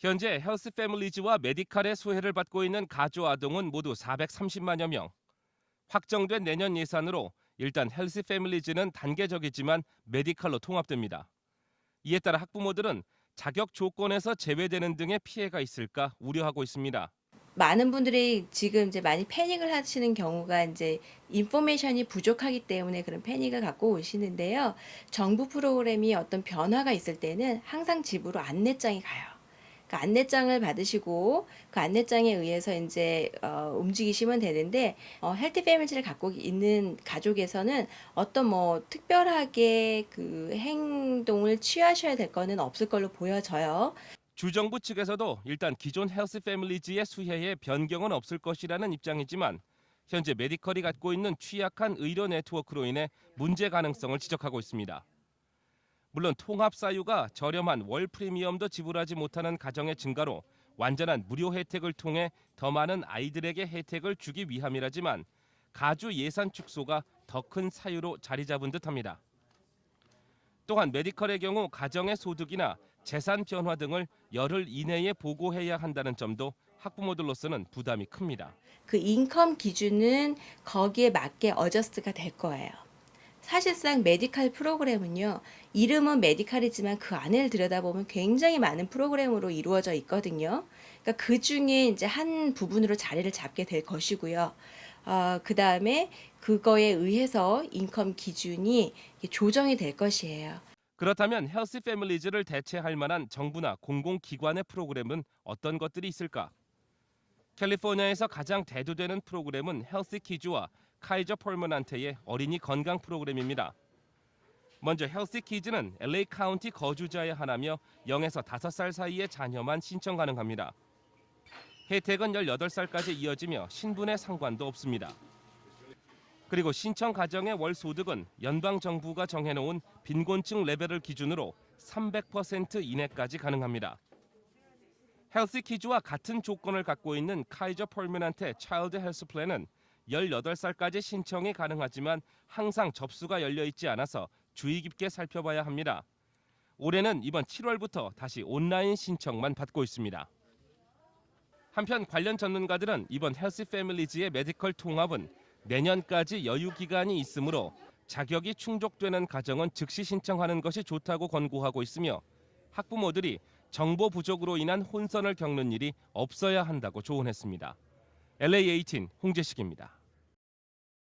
현재 헬스 패밀리즈와 메디칼의 수혜를 받고 있는 가조 아동은 모두 430만여 명. 확정된 내년 예산으로 일단 헬스 패밀리즈는 단계적이지만 메디칼로 통합됩니다. 이에 따라 학부모들은 자격 조건에서 제외되는 등의 피해가 있을까 우려하고 있습니다. 많은 분들이 지금 이제 많이 패닉을 하시는 경우가 이제 인포메이션이 부족하기 때문에 그런 패닉을 갖고 오시는데요. 정부 프로그램이 어떤 변화가 있을 때는 항상 집으로 안내장이 가요. 그 안내장을 받으시고 그 안내장에 의해서 이제 어, 움직이시면 되는데 어, 헬티 패밀리를 갖고 있는 가족에서는 어떤 뭐 특별하게 그 행동을 취하셔야 될 거는 없을 걸로 보여져요. 주정부 측에서도 일단 기존 헬스 패밀리즈의 수혜에 변경은 없을 것이라는 입장이지만 현재 메디컬이 갖고 있는 취약한 의료 네트워크로 인해 문제 가능성을 지적하고 있습니다. 물론 통합 사유가 저렴한 월 프리미엄도 지불하지 못하는 가정의 증가로 완전한 무료 혜택을 통해 더 많은 아이들에게 혜택을 주기 위함이라지만 가주 예산 축소가 더 큰 사유로 자리 잡은 듯합니다. 또한 메디컬의 경우 가정의 소득이나 재산 변화 등을 열흘 이내에 보고해야 한다는 점도 학부모들로서는 부담이 큽니다. 그 인컴 기준은 거기에 맞게 어저스트가 될 거예요. 사실상 메디칼 프로그램은요, 이름은 메디칼이지만 그 안을 들여다보면 굉장히 많은 프로그램으로 이루어져 있거든요. 그러니까 그 중에 이제 한 부분으로 자리를 잡게 될 것이고요. 어, 그 다음에 그거에 의해서 인컴 기준이 조정이 될 것이에요. 그렇다면 헬스 패밀리즈를 대체할 만한 정부나 공공기관의 프로그램은 어떤 것들이 있을까? 캘리포니아에서 가장 대두되는 프로그램은 헬스 키즈와 카이저 펄머난테의 어린이 건강 프로그램입니다. 먼저 헬스 키즈는 LA 카운티 거주자에 한하며 0에서 5살 사이의 자녀만 신청 가능합니다. 혜택은 18살까지 이어지며 신분에 상관도 없습니다. 그리고 신청 가정의 월 소득은 연방 정부가 정해놓은 빈곤층 레벨을 기준으로 300% 이내까지 가능합니다. 헬스 키즈와 같은 조건을 갖고 있는 카이저 펄맨한테 차일드 헬스 플랜은 18살까지 신청이 가능하지만 항상 접수가 열려 있지 않아서 주의 깊게 살펴봐야 합니다. 올해는 이번 7월부터 다시 온라인 신청만 받고 있습니다. 한편 관련 전문가들은 이번 헬스 패밀리즈의 메디컬 통합은 내년까지 여유 기간이 있으므로 자격이 충족되는 가정은 즉시 신청하는 것이 좋다고 권고하고 있으며 학부모들이 정보 부족으로 인한 혼선을 겪는 일이 없어야 한다고 조언했습니다. LA18 홍재식입니다.